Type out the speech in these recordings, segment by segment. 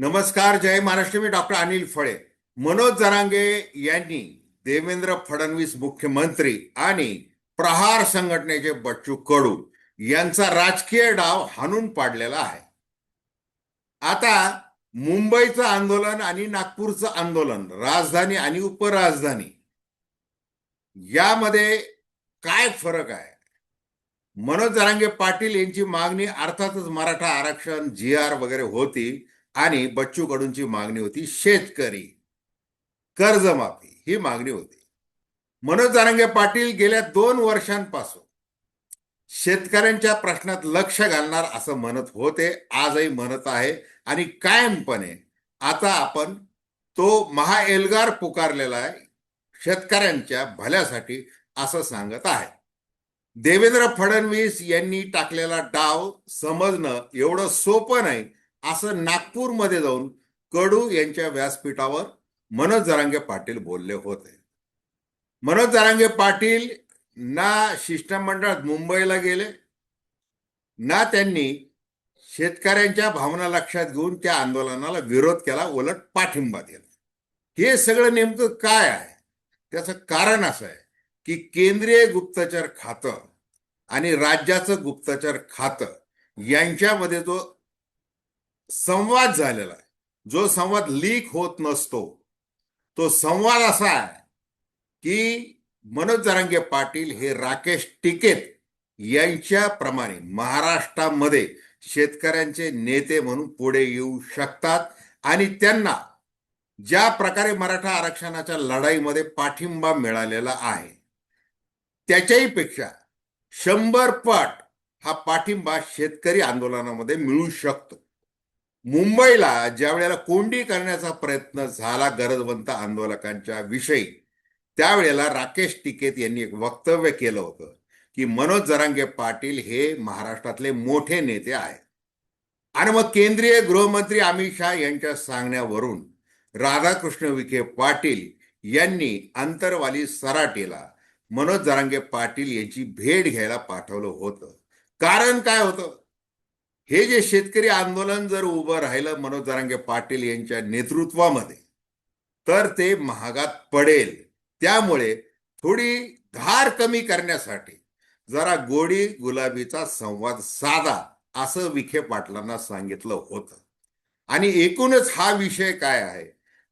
नमस्कार जय महाराष्ट्र. मी डॉक्टर अनिल फळे. मनोज जरांगे यांनी देवेंद्र फडणवीस मुख्यमंत्री आणि प्रहार संघटनेचे बच्चू कडू यांचा राजकीय डाव हाणून पाडलेला आहे. आता मुंबईचं आंदोलन आणि नागपूरचं आंदोलन राजधानी आणि उपराजधानी यामध्ये काय फरक आहे? मनोज जरांगे पाटील यांची मागणी अर्थातच मराठा आरक्षण जी आर वगैरे होती आणि बच्चू कडूंची मागणी होती शेतकरी. कर्जमाफी ही मागणी होती. मनोज जारंगे पाटील गेल्या दोन वर्षांपासून शेतकऱ्यांच्या प्रश्नात लक्ष घालणार असं म्हणत होते आजही म्हणत आहे आणि कायमपणे आता आपण तो महाएल्गार पुकारलेला आहे शेतकऱ्यांच्या भल्यासाठी असं सांगत आहे. देवेंद्र फडणवीस यांनी टाकलेला डाव समजणं एवढं सोपं नाही असं नागपूरमध्ये जाऊन कडू यांच्या व्यासपीठावर मनोज जरांगे पाटील बोलले होते. मनोज जरांगे पाटील ना शिष्टमंडळात मुंबईला गेले ना त्यांनी शेतकऱ्यांच्या भावना लक्षात घेऊन त्या आंदोलनाला विरोध केला उलट पाठिंबा दिला. हे सगळं नेमकं काय आहे? त्याचं कारण असं आहे की केंद्रीय गुप्तचर खातं आणि राज्याचं गुप्तचर खातं यांच्यामध्ये जो संवाद झालेला आहे. जो संवाद लीक होत नसतो तो संवाद असा आहे की मनोज जरांगे पाटील हे राकेश टिकेत यांच्याप्रमाणे महाराष्ट्रामध्ये शेतकऱ्यांचे नेते म्हणून पुढे येऊ शकतात आणि त्यांना ज्या प्रकारे मराठा आरक्षणाच्या लढाईमध्ये पाठिंबा मिळालेला आहे त्याच्याही पेक्षा शंभर पट हा पाठिंबा शेतकरी आंदोलनामध्ये मिळू शकतो. मुंबईला ज्या वेळेला कोंडी करण्याचा प्रयत्न झाला गरजवंत आंदोलकांच्या विषयी त्यावेळेला राकेश टिकेत यांनी एक वक्तव्य केलं होतं की मनोज जरांगे पाटील हे महाराष्ट्रातले मोठे नेते आहेत. आणि मग केंद्रीय गृहमंत्री अमित शहा यांच्या सांगण्यावरून राधाकृष्ण विखे पाटील यांनी अंतरवाली सराटेला मनोज जरांगे पाटील यांची भेट घ्यायला पाठवलं होतं. कारण काय होतं? हे जे शेतकरी आंदोलन जर उभं राहिलं मनोज जरांगे पाटील यांच्या नेतृत्वामध्ये तर ते महागात पडेल. त्यामुळे थोडी धार कमी करण्यासाठी जरा गोडी गुलाबीचा संवाद साधा असं विखे पाटलांना सांगितलं होतं. आणि एकूणच हा विषय काय आहे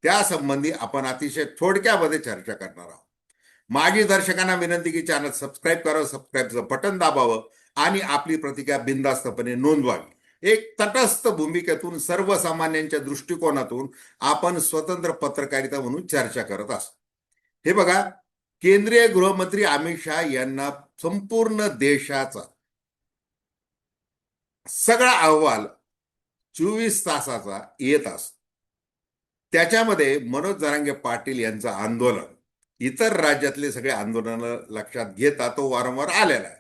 त्या संबंधी आपण अतिशय थोडक्यामध्ये चर्चा करणार आहोत. माझी दर्शकांना विनंती की चॅनल सबस्क्राईब करावं सबस्क्राईबचं बटन दाबावं आणि आपली प्रतिक्रिया बिंदास्तपणे नोंदवावी. एक तटस्थ भूमिकेतून सर्वसामान्यांच्या दृष्टिकोनातून आपण स्वतंत्र पत्रकारिता म्हणून चर्चा करत असतो. हे बघा केंद्रीय गृहमंत्री अमित शहा यांना संपूर्ण देशाचा सगळा अहवाल चोवीस तासाचा येत असतो. त्याच्यामध्ये मनोज जरांगे पाटील यांचं आंदोलन. इतर राज्यातले सगळे आंदोलन लक्षात घेता तो वारंवार आलेला आहे.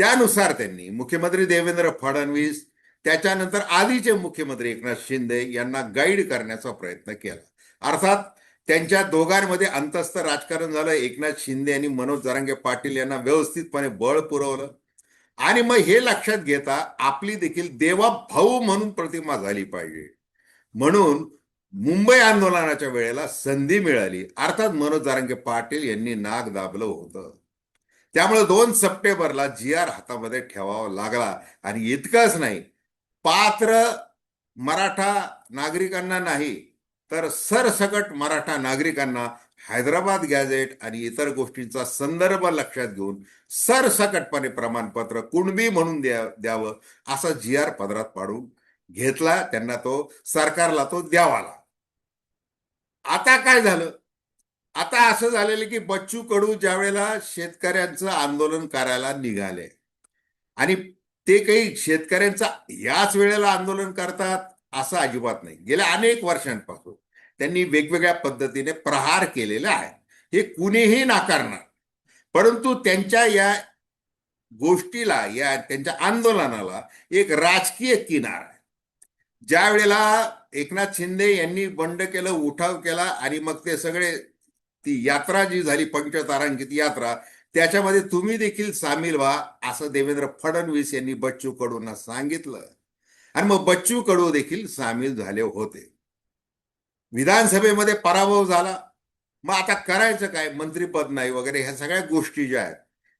त्यानुसार त्यांनी मुख्यमंत्री देवेंद्र फडणवीस त्याच्यानंतर आधीचे मुख्यमंत्री एकनाथ शिंदे यांना गाईड करण्याचा प्रयत्न केला. अर्थात त्यांच्या दोघांमध्ये अंतस्थ राजकारण झालं. एकनाथ शिंदे यांनी मनोज जरांगे पाटील यांना व्यवस्थितपणे बळ पुरवलं. आणि मग हे लक्षात घेता आपली देखील देवा भाऊ म्हणून प्रतिमा झाली पाहिजे. म्हणून मुंबई आंदोलनाच्या वेळेला संधी मिळाली. अर्थात मनोज जारंगे पाटील यांनी नाग दाबलं होतं. त्यामुळे दोन सप्टेंबरला जी आर हातामध्ये ठेवावा लागला. आणि इतकंच नाही पात्र मराठा नागरिकांना नाही तर सरसकट मराठा नागरिकांना हैदराबाद गॅझेट आणि इतर गोष्टींचा संदर्भ लक्षात घेऊन सरसकटपणे प्रमाणपत्र कुणबी म्हणून द्या द्यावं असा जी आर पदरात पाडून घेतला. त्यांना तो सरकारला तो द्यावाला. आता काय झालं? आता असं झालेलं की बच्चू कडू ज्या वेळेला शेतकऱ्यांचं आंदोलन करायला निघाले आणि ते काही शेतकऱ्यांचा याच वेळेला आंदोलन करतात असं अजिबात नाही. गेल्या अनेक वर्षांपासून त्यांनी वेगवेगळ्या पद्धतीने प्रहार केलेले आहेत. हे कुणीही नाकारणार. परंतु त्यांच्या या गोष्टीला या त्यांच्या आंदोलनाला एक राजकीय किनार आहे. ज्या वेळेला एकनाथ शिंदे यांनी बंड केलं उठाव केला आणि मग ते सगळे ती यात्रा जी झाली पंचतारांकित यात्रा त्याच्यामध्ये तुम्ही देखील सामील व्हा असं देवेंद्र फडणवीस यांनी बच्चू कडूंना सांगितलं. आणि मग बच्चू कडू देखील सामील झाले होते. विधानसभेमध्ये पराभव झाला. मग आता करायचं काय? मंत्रीपद नाही वगैरे ह्या सगळ्या गोष्टी ज्या आहेत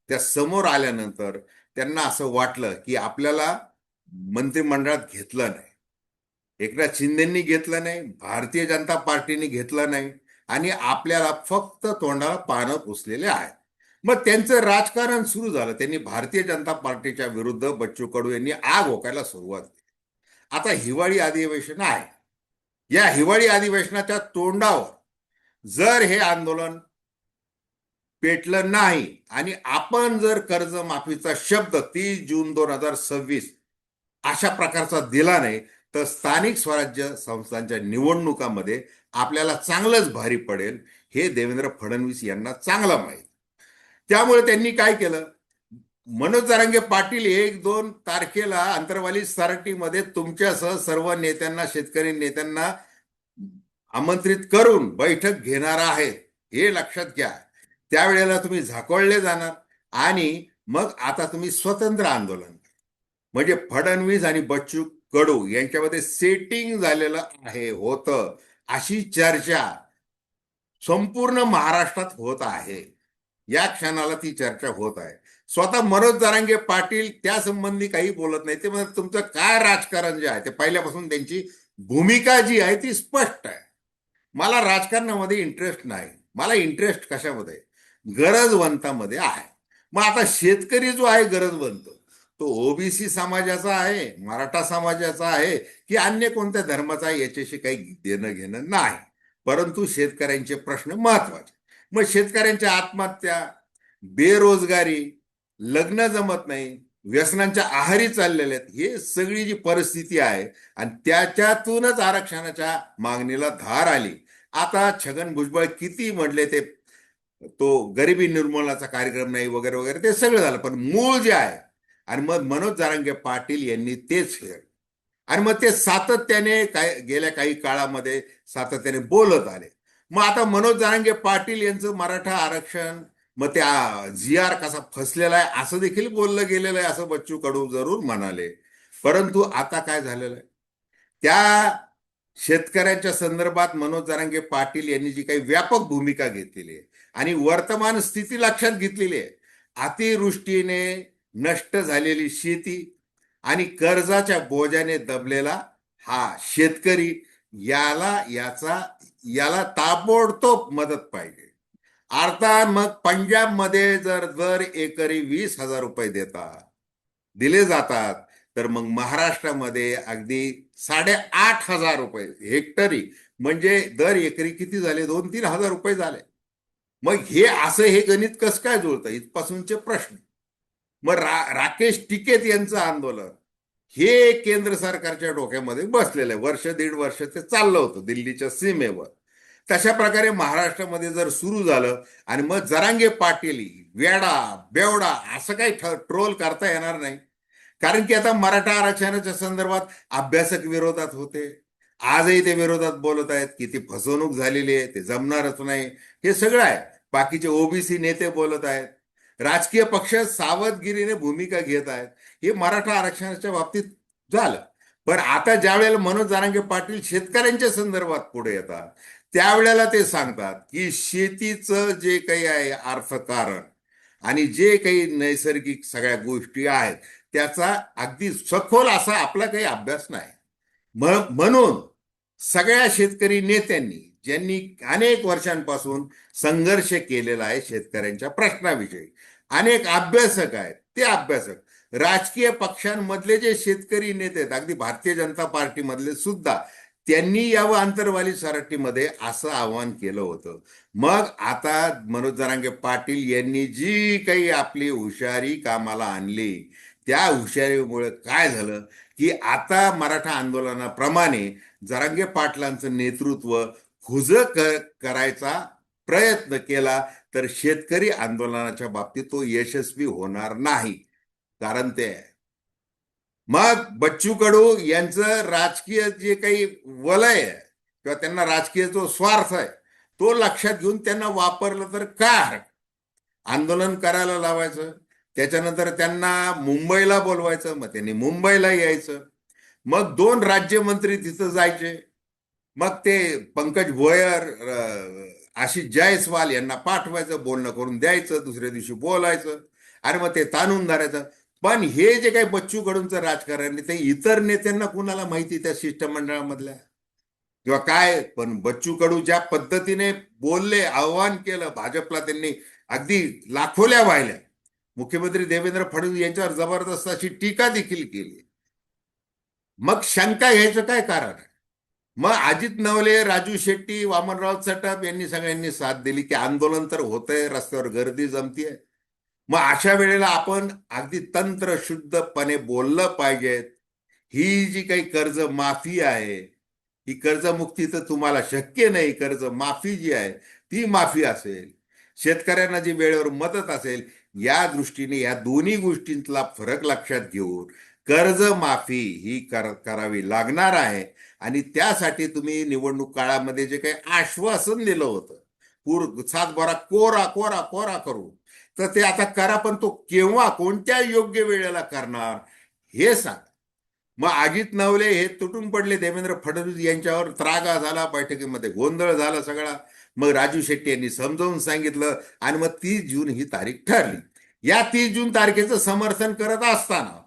त्या समोर आल्यानंतर त्यांना असं वाटलं की आपल्याला मंत्रिमंडळात घेतलं नाही. एकनाथ शिंदेंनी घेतलं नाही भारतीय जनता पार्टीने घेतलं नाही. आणि आपल्याला फक्त तोंडाला पानं पुसलेले आहेत. मग त्यांचं राजकारण सुरू झालं. त्यांनी भारतीय जनता पार्टीच्या विरुद्ध बच्चू कडू यांनी आग ओकायला सुरुवात केली. आता हिवाळी अधिवेशन आहे. या हिवाळी अधिवेशनाच्या तोंडावर जर हे आंदोलन पेटलं नाही आणि आपण जर कर्जमाफीचा शब्द तीस जून दोन हजार सव्वीस अशा प्रकारचा दिला नाही तर स्थानिक स्वराज्य संस्थांच्या निवडणुकामध्ये आपल्याला चांगलंच भारी पडेल हे देवेंद्र फडणवीस यांना चांगला माहीत. त्यामुळे त्यांनी काय केलं? मनोज जरांगे पाटील एक दोन तारखेला अंतरवाली सारटीमध्ये तुमच्यासह सर्व नेत्यांना शेतकरी नेत्यांना आमंत्रित करून बैठक घेणार आहेत हे लक्षात घ्या. त्यावेळेला तुम्ही झाकोळले जाणार आणि मग आता तुम्ही स्वतंत्र आंदोलन म्हणजे फडणवीस आणि बच्चू कडू यांच्यामध्ये सेटिंग झालेलं आहे होतं. अशी चर्चा संपूर्ण महाराष्ट्रात होत आहे. या क्षणाला ती चर्चा होत आहे. स्वतः मनोज जरांगे पाटील त्या संबंधी काही बोलत नाही. ते म्हणजे तुमचं काय राजकारण जे आहे ते पहिल्यापासून त्यांची भूमिका जी आहे ती स्पष्ट आहे. मला राजकारणामध्ये इंटरेस्ट नाही. मला इंटरेस्ट कशामध्ये? गरजवंतामध्ये आहे. मग आता शेतकरी जो आहे गरजवंत. तो ओबीसी समाजाचा आहे मराठा समाजाचा आहे की अन्य कोणत्या धर्माचा याच्याशी काही देणं घेणं नाही. परंतु शेतकऱ्यांचे प्रश्न महत्त्वाचे मग शेतकऱ्यांच्या आत्महत्या बेरोजगारी लग्न जमत नाही व्यसनांच्या आहारी चाललेल्या आहेत हे सगळी जी परिस्थिती आहे आणि त्याच्यातूनच आरक्षणाच्या मागणीला धार आली. आता छगन भुजबळ किती म्हटले ते तो गरिबी निर्मूलनाचा कार्यक्रम नाही वगैरे वगैरे ते सगळं झालं. पण मूळ जे आहे आणि मग मनोज जारांगे पाटील यांनी तेच केलं. आणि मग ते सातत्याने काय गेल्या काही काळामध्ये सातत्याने बोलत आले. मग आता मनोज जारांगे पाटील यांचं मराठा आरक्षण मग त्या जी आर कसा फसलेला आहे असं देखील बोललं गेलेलं आहे असं बच्चू कडू जरूर म्हणाले. परंतु आता काय झालेलं आहे? त्या शेतकऱ्यांच्या संदर्भात मनोज जारांगे पाटील यांनी जी काही व्यापक भूमिका घेतलेली आहे आणि वर्तमान स्थिती लक्षात घेतलेली आहे अतिवृष्टीने नष्ट झालेली शेती आणि कर्जाच्या बोजाने दबलेला हा शेतकरी याला याचा याला ताबडतोब मदत पाहिजे. अर्थात मग पंजाबमध्ये जर दर एकरी वीस हजार रुपये देतात दिले जातात तर मग महाराष्ट्रामध्ये अगदी साडेआठ हजार रुपये हेक्टरी म्हणजे दर एकरी किती झाले? दोन तीन हजार रुपये झाले. मग हे असं हे गणित कसं काय जुळतं? इथपासूनचे प्रश्न. मग रा राकेश टिकेत यांचं आंदोलन हे केंद्र सरकारच्या डोक्यामध्ये बसलेलं आहे. वर्ष दीड वर्ष ते चाललं होतं दिल्लीच्या सीमेवर. तशा प्रकारे महाराष्ट्रामध्ये जर सुरू झालं आणि मग जरांगे पाटील वेडा बेवडा असं काही ट्रोल करता येणार नाही. कारण की आता मराठा आरक्षणाच्या संदर्भात अभ्यासक विरोधात होते. आजही ते विरोधात बोलत आहेत की ती फसवणूक झालेली आहे ते जमणारच नाही. हे सगळं आहे. बाकीचे ओबीसी नेते बोलत आहेत. राजकीय पक्ष सावधगिरीने भूमिका घेत आहेत. हे मराठा आरक्षणाच्या बाबतीत झालं. पण आता ज्या वेळेला मनोज जारांगे पाटील शेतकऱ्यांच्या संदर्भात पुढे येतात त्यावेळेला ते सांगतात की शेतीचं जे काही आहे अर्थकारण आणि जे काही नैसर्गिक सगळ्या गोष्टी आहेत त्याचा अगदी सखोल असा आपला काही अभ्यास नाही. म्हणून सगळ्या शेतकरी नेत्यांनी ज्यांनी अनेक वर्षांपासून संघर्ष केलेला आहे शेतकऱ्यांच्या प्रश्नाविषयी अनेक अभ्यासक आहेत. ते अभ्यासक. राजकीय पक्षांमधले जे शेतकरी नेते आहेत अगदी भारतीय जनता पार्टीमधले सुद्धा त्यांनी यावं आंतरवाली सराटीमध्ये असं आवाहन केलं होतं. मग आता मनोज जरांगे पाटील यांनी जी काही आपली हुशारी कामाला आणली त्या हुशारीमुळे काय झालं? की आता मराठा आंदोलनाप्रमाणे जरांगे पाटलांचं नेतृत्व खुज करायचा प्रयत्न केला. तर शेतकरी आंदोलनाच्या बाबतीत तो यशस्वी होणार नाही. कारण ते मग बच्चू कडू यांचं राजकीय जे काही वलय आहे किंवा त्यांना राजकीय जो स्वार्थ आहे तो लक्षात घेऊन त्यांना वापरलं तर काय? आंदोलन करायला लावायचं. त्याच्यानंतर त्यांना मुंबईला बोलवायचं मग त्यांनी मुंबईला यायचं. मग दोन राज्यमंत्री तिथं जायचे. मग ते पंकज भोयर आशिष जयस्वाल यांना पाठवायचं बोलणं करून द्यायचं दुसऱ्या दिवशी बोलायचं आणि मग ते ताणून धरायचं. पण हे जे काही बच्चू कडूनचं राजकारण ते इतर नेत्यांना कुणाला माहिती त्या शिष्टमंडळामधल्या? किंवा काय? पण बच्चू कडू ज्या पद्धतीने बोलले आव्हान केलं भाजपला त्यांनी अगदी लाखोल्या वाहिल्या. मुख्यमंत्री देवेंद्र फडणवीस यांच्यावर जबरदस्त अशी टीका देखील केली. मग शंका घ्यायचं काय कारण आहे? मग अजित नवले राजू शेट्टी वामनराव चटप यांनी सगळ्यांनी साथ दिली की आंदोलन तर होतंय रस्त्यावर गर्दी जमतीये. मग अशा वेळेला आपण अगदी तंत्र शुद्धपणे बोललं पाहिजेत ही जी काही कर्ज माफी आहे ही कर्जमुक्ती तर तुम्हाला शक्य नाही कर्ज माफी जी आहे ती माफी असेल. शेतकऱ्यांना जी वेळेवर मदत असेल या दृष्टीने या दोन्ही गोष्टींतला फरक लक्षात घेऊन कर्ज माफी ही कर करावी लागणार आहे. आणि त्यासाठी तुम्ही निवडणूक काळामध्ये जे काही आश्वासन दिलं होतं पूर सातबारा कोरा कोरा कोरा करू तर ते आता करा पण तो केव्हा कोणत्या योग्य वेळेला करणार हे सांग. मग अजित नवले हे तुटून पडले देवेंद्र फडणवीस यांच्यावर त्रागा झाला बैठकीमध्ये गोंधळ झाला सगळा. मग राजू शेट्टी यांनी समजावून सांगितलं आणि मग तीस जून ही तारीख ठरली. या तीस जून तारखेचं समर्थन करत असताना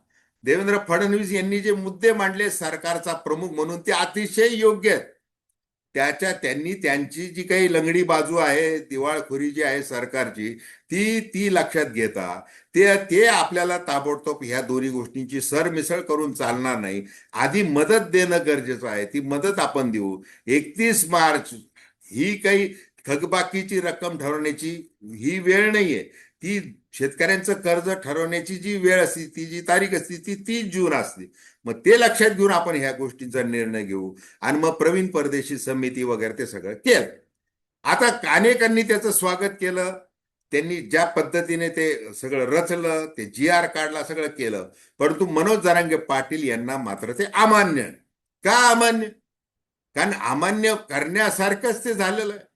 देवेंद्र फडणवीस यांनी जे मुद्दे मांडले सरकारचा प्रमुख म्हणून ते अतिशय योग्य आहेत. त्याच्या त्यांनी त्यांची जी काही लंगडी बाजू आहे दिवाळखोरी जी आहे सरकारची ती ती लक्षात घेता ते ते आपल्याला ताबडतोब ह्या दोन्ही गोष्टींची सरमिसळ करून चालणार नाही. आधी मदत देणं गरजेचं आहे ती मदत आपण देऊ. एकतीस मार्च ही काही थकबाकीची रक्कम ठरवण्याची ही वेळ नाहीये. ती शेतकऱ्यांचं कर्ज ठरवण्याची जी वेळ असते ती जी तारीख असते ती तीस जून असते. मग ते लक्षात घेऊन आपण ह्या गोष्टींचा निर्णय घेऊ आणि मग प्रवीण परदेशी समिती वगैरे ते सगळं केलं. आता कानेकांनी त्याचं स्वागत केलं. त्यांनी ज्या पद्धतीने ते सगळं रचलं ते जी आर काढला सगळं केलं. परंतु मनोज जरांगे पाटील यांना मात्र ते अमान्य. का अमान्य? कारण अमान्य करण्यासारखंच ते झालेलं आहे.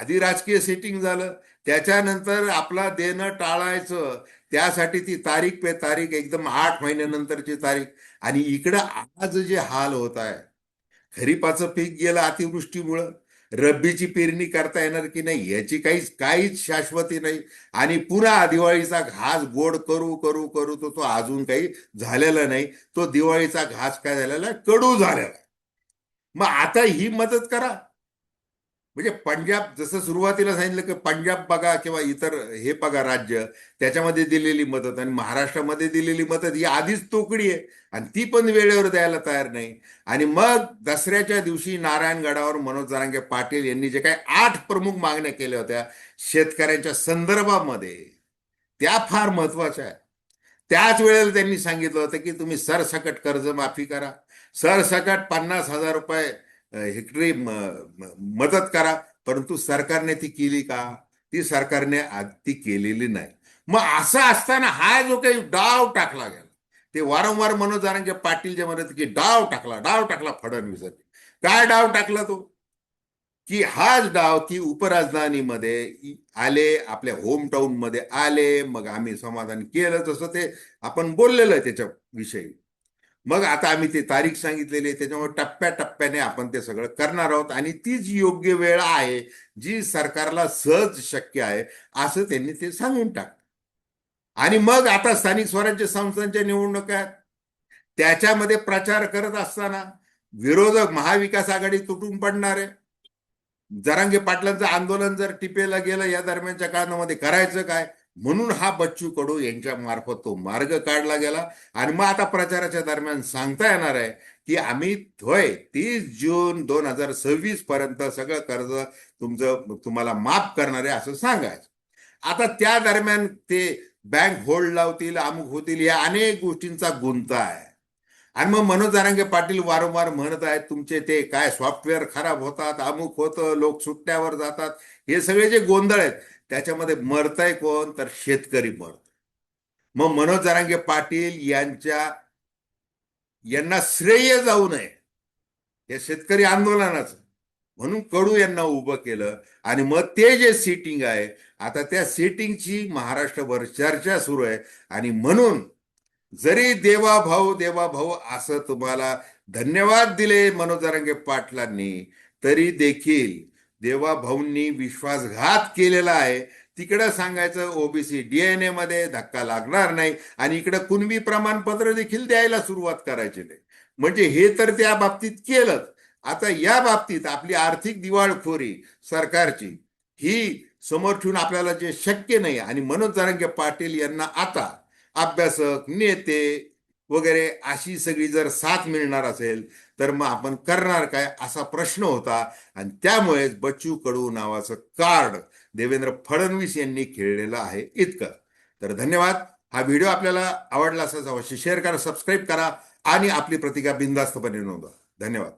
आधी राजकीय सेटिंग झालं. त्याच्यानंतर आपला देणं टाळायचं. त्यासाठी ती तारीख पे तारीख एकदम आठ महिन्यानंतरची तारीख. आणि इकडं आज जे हाल होत आहे खरीपाचं पीक गेलं अतिवृष्टीमुळं. रब्बीची पेरणी करता येणार की नाही याची काहीच काहीच शाश्वती नाही. आणि पुन्हा दिवाळीचा घास गोड करू करू करू तो तो अजून काही झालेला नाही. तो दिवाळीचा घास काय झालेला कडू झालेला मग आता ही मदत करा. म्हणजे पंजाब जसं सुरुवातीला सांगितलं की पंजाब बघा किंवा इतर हे बघा राज्य त्याच्यामध्ये दिलेली मदत आणि महाराष्ट्रामध्ये दिलेली मदत ही आधीच तोकडी आहे. आणि ती पण वेळेवर द्यायला तयार नाही. आणि मग दसऱ्याच्या दिवशी नारायणगडावर मनोज जरांगे पाटील यांनी जे काही आठ प्रमुख मागण्या केल्या होत्या शेतकऱ्यांच्या संदर्भामध्ये त्या फार महत्त्वाच्या आहेत. त्याच वेळेला त्यांनी सांगितलं होतं की तुम्ही सरसकट कर्जमाफी करा. सरसकट पन्नास हजार रुपये हेक्टरी मदत करा. परंतु सरकारने ती केली का? ती सरकारने ती केलेली नाही. मग असं असताना हा जो काही डाव टाकला गेला ते वारंवार मनोज जरांगे पाटील जे म्हणत की डाव टाकला डाव टाकला फडणवीसांनी. काय डाव टाकला तो? की हाच डाव की उपराजधानीमध्ये आले आपल्या होम टाऊन मध्ये आले मग आम्ही समाधान केलं. तसं ते आपण बोललेलं आहे त्याच्या विषयी मग आता आम्ही ते तारीख सांगितलेली आहे त्याच्यामुळे टप्प्याटप्प्याने आपण ते सगळं करणार आहोत. आणि तीच योग्य वेळ आहे जी सरकारला सहज शक्य आहे असं त्यांनी ते सांगून टाक आणि मग आता स्थानिक स्वराज्य संस्थांच्या निवडणुका त्याच्यामध्ये प्रचार करत असताना विरोधक महाविकास आघाडी तुटून पडणार आहे. जरांगे पाटलांचं आंदोलन जर टिपेला गेलं या दरम्यानच्या काळामध्ये करायचं काय? म्हणून हा बच्चू कडू यांच्या मार्फत तो मार्ग काढला गेला. आणि मग आता प्रचाराच्या दरम्यान सांगता येणार आहे की आम्ही होय तीस जून दोन हजार सव्वीस पर्यंत सगळं कर्ज तुमचं तुम्हाला माफ करणार आहे असं सांगायचं. आता त्या दरम्यान ते बँक होल्ड लावतील अमुक होतील या अनेक गोष्टींचा गुंता आहे. आणि मग मनोज जारांगे पाटील वारंवार म्हणत आहेत तुमचे ते काय सॉफ्टवेअर खराब होतात अमुक होतं लोक सुट्ट्यावर जातात. हे सगळे जे गोंधळ आहेत त्याच्यामध्ये मरतय कोण? तर शेतकरी मरत मग मनोज जरांगे पाटील यांच्या यांना श्रेय जाऊ नये. या शेतकरी आंदोलनाचं म्हणून कडू यांना उभं केलं आणि मग ते जे सिटिंग आहे आता त्या सिटिंगची महाराष्ट्रभर चर्चा सुरू आहे. आणि म्हणून जरी देवा भाऊ देवा भाऊ असं तुम्हाला धन्यवाद दिले मनोज जरांगे पाटलांनी तरी देखील देवाभाऊंनी विश्वासघात केलेला आहे. तिकडं सांगायचं ओबीसी डीएनए मध्ये धक्का लागणार नाही आणि इकडं कुणबी प्रमाणपत्र देखील द्यायला सुरुवात करायची नाही. म्हणजे हे तर त्या बाबतीत केलंच. आता या बाबतीत आपली आर्थिक दिवाळखोरी सरकारची ही समोर ठेवून आपल्याला जे शक्य नाही आणि मनोज जरांगे पाटील यांना आता अभ्यासक नेते वगैरे अशी सगळी जर साथ मिळणार असेल तर मग आपण करणार काय असा प्रश्न होता. आणि त्यामुळेच बच्चू कडू नावाचं कार्ड देवेंद्र फडणवीस यांनी खेळलेलं आहे इतकं. तर धन्यवाद. हा व्हिडिओ आपल्याला आवडला असाच अवश्य शेअर करा सबस्क्राईब करा आणि आपली प्रतिका बिंदास्तपणे नोंदवा. धन्यवाद.